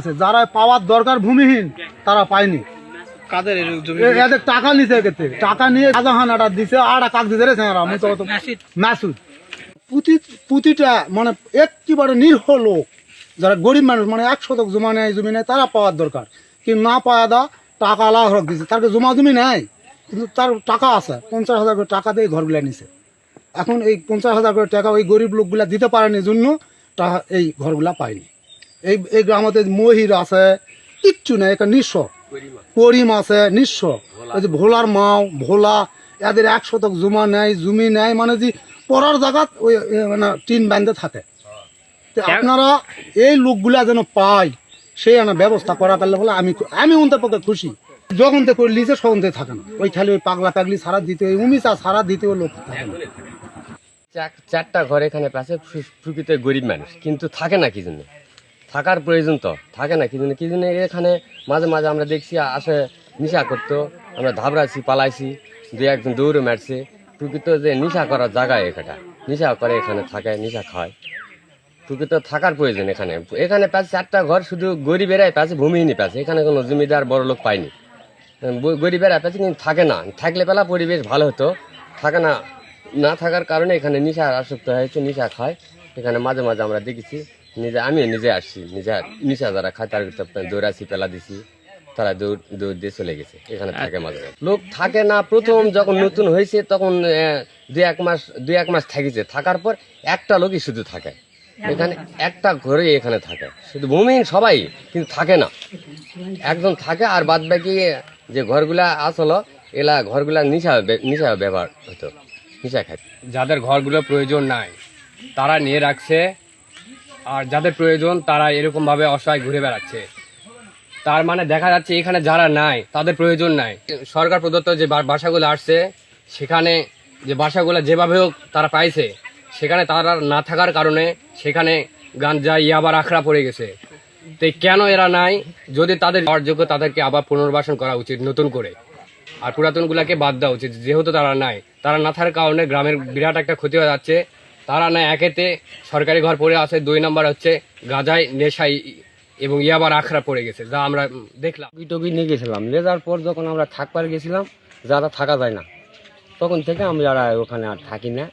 আছে যারা পাওয়ার দরকার ভূমিহীন তারা পায়নি। কাদের এদের টাকা নিছে থেকে টাকা নিয়ে শাহজাহান একটা দিছে একটা কাক দিতে রে আমি তো পুঁতি পুঁতিটা মানে একেবারে নিরহ লোক। যারা গরিব মানুষ মানে এক শতক জমা নেয় জমি নেয় তারা পাওয়ার দরকার। কিন্তু না পাওয়া দা টাকা আলাদা হরক দিছে। তার জমা জমি নেয় কিন্তু তার টাকা আছে। পঞ্চাশ হাজার করে টাকা দিয়ে ঘরগুলা নিছে। এখন এই পঞ্চাশ হাজার করে টাকা ওই গরিব লোকগুলা দিতে পারেনি জন্য টাকা এই ঘরগুলা পায়নি। এই এই গ্রামতে মহির আছে কিচ্ছু নেই একটা নিঃস্ব। করিম আছে নিঃস্ব। ওই যে ভোলার মাও ভোলা এদের এক শতক জুমা নেয় জমি নেয় মানে যে পড়ার জায়গাত ওই মানে টিন বান্ধে থাকে। তো আপনারা এই লোকগুলা যেন পায় সেই আনা ব্যবস্থা করা পারলে বলে আমি আমি উনতে পক্ষে খুশি। যখন তে করে লিছে সখন থাকে না। ওই খালি ওই পাগলা পাগলি সারা দিতে ওই উমিচা সারা দিতেও লোক থাকে না। চার- চারটা ঘর এখানে পাশে প্র- প্রকৃত গরিব মানুষ কিন্তু থাকে না কি জন্য? থাকার প্রয়োজন তো, থাকে না, কি জন্য কি জন্য এখানে মাঝে মাঝে আমরা দেখছি, আসে নিশা করতো, আমরা ধাবড়াছি পালাইছি দু একজন দৌড়ে মারছে, প্রকৃত যে নিশা করার জায়গা এখানটা, নিশা করে এখানে থাকে, নিশা খায়। প্রকৃত থাকার প্রয়োজন এখানে। এখানে পাশে চারটা ঘর শুধু গরিবেরাই পাশে ভূমিহীনই পাশে এখানে কোনো জমিদার বড় লোক পায়নি। গরিবেরা পাশে কিন্তু থাকে না। থাকলে পেলা পরিবেশ ভালো হতো, থাকে না না থাকার কারণে এখানে নিশা আসক্ত হয়েছে, নিশা খায়। এখানে মাঝে মাঝে আমরা দেখেছি নিজে আমি নিজে আসছি, নিজে নিশা যারা খায়, তার ভিতরে দৌড়াছি পেলা দিছি। তারা দৌড় দৌড় দিয়ে চলে গেছে, এখানে থাকে মাঝে। লোক থাকে না, প্রথম যখন নতুন হয়েছে, তখন দুই এক মাস দুই এক মাস থাকিছে। থাকার পর একটা লোকই শুধু থাকে। এখানে একটা ঘরে এখানে থাকে। শুধু ভূমিহীন সবাই, কিন্তু থাকে না। একজন থাকে আর বাদ বাকি যে ঘরগুলা আসলো, এলা ঘরগুলা নিশা নিশা ব্যবহার হতো নিশা খায় যাদের ঘরগুলো প্রয়োজন নাই, তারা নিয়ে রাখছে আর যাদের প্রয়োজন তারা এরকমভাবে অসহায় ঘুরে বেড়াচ্ছে। তার মানে দেখা যাচ্ছে এখানে যারা নাই, তাদের প্রয়োজন নাই। সরকার প্রদত্ত যে বাসাগুলো আসছে, সেখানে যে বাসাগুলো যেভাবে হোক তারা পাইছে, সেখানে তারা না থাকার কারণে সেখানে গাঞ্জা ইয়াবার আখড়া পড়ে গেছে। তো কেন এরা নাই? যদি তাদের হওয়ার যোগ্য তাদেরকে আবার পুনর্বাসন করা উচিত নতুন করে। আর পুরাতনগুলাকে বাদ দেওয়া উচিত। যেহেতু তারা নাই, তারা না থাকার কারণে গ্রামের বিরাট একটা ক্ষতি হয়ে যাচ্ছে। তারা না একেতে সরকারি ঘর পড়ে আছে, দুই নম্বর হচ্ছে গাজায় নেশাই এবং ইয়াবার আখড়া পড়ে গেছে, যা আমরা দেখলাম। টুকি নিয়ে গেছিলাম, নিয়ে যাওয়ার পর যখন আমরা থাকবার গেছিলাম, যারা থাকা যায় না, তখন থেকে আমি আর ওখানে আর থাকি না।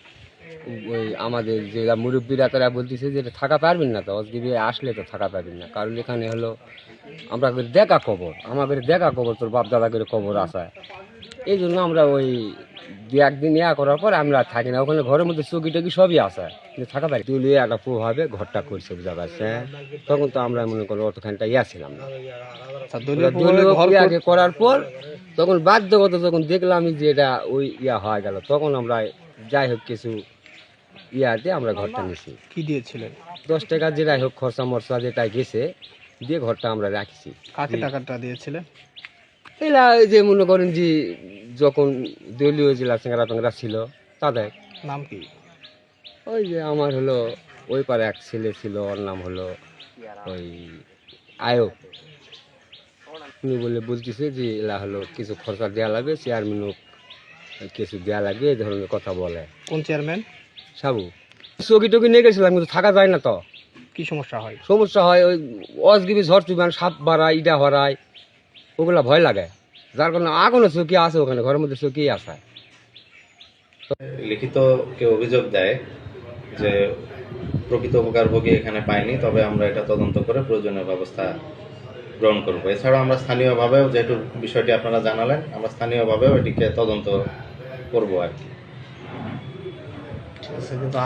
ওই আমাদের যে মুরব্বীরা তারা বলতেছে যে থাকা পারবেন না তো অজগিরি আসলে তো থাকা পারবেন না। কারণ এখানে হলো, আমরা দেখা কবর আমাদের দেখা কবর তোর বাপ দাদা করে কবর আসা এই জন্য আমরা ওই দু একদিন ইয়া করার পর আমরা থাকি না। ওখানে ঘরের মধ্যে চকি টকি সবই আসা কিন্তু থাকা পারি তুই লিয়ে একটা প্রভাবে ঘরটা করছে বুঝা পারছে তখন তো আমরা মনে করো অতখানটা ইয়া ছিলাম না। আচ্ছা, ক্রিয়াকে করার পর তখন বাধ্যগত যখন দেখলাম যে এটা ওই ইয়া হয়ে গেল তখন আমরা যাই হোক কিছু ইয়া দিয়ে আমরা ঘরটা নিছি। কি দিয়েছিলেন? দশ টাকা যেটাই হোক খরচা মরচা যেটা গেছে দিয়ে ঘরটা আমরা রাখছি। কাকে টাকাটা দিয়েছিলেন? এলা যে মনে করেন যে যখন দলীয় জেলা চেঙ্গরা পেঙ্গরা ছিল তাদের। নাম কি? ওই যে আমার হলো ওই পারে এক ছেলে ছিল ওর নাম হলো ওই আয়ব। উনি বলে বলতেছে যে এলা হলো কিছু খরচা দেওয়া লাগবে চেয়ারম্যানও কিছু দেওয়া লাগবে এই ধরনের কথা বলে। কোন চেয়ারম্যান? সাবু। চকি টকি নিয়ে গেছিলাম কিন্তু থাকা যায় না তো। কি সমস্যা হয়? সমস্যা হয় ওই অজগিবি ঝড় তুফান সাপ বাড়ায় ইটা হরায় ওগুলা ভয় লাগে। যার কারণে আগুনও চকি আছে ওখানে ঘরের মধ্যে চকি আছে। লিখিত কেউ অভিযোগ দেয় যে প্রকৃত উপকারভোগী এখানে পায়নি তবে আমরা এটা তদন্ত করে প্রয়োজনীয় ব্যবস্থা গ্রহণ করব। এছাড়াও আমরা স্থানীয়ভাবেও যেহেতু বিষয়টি আপনারা জানালেন আমরা স্থানীয়ভাবেও এটিকে তদন্ত করব আর কি। কিন্তু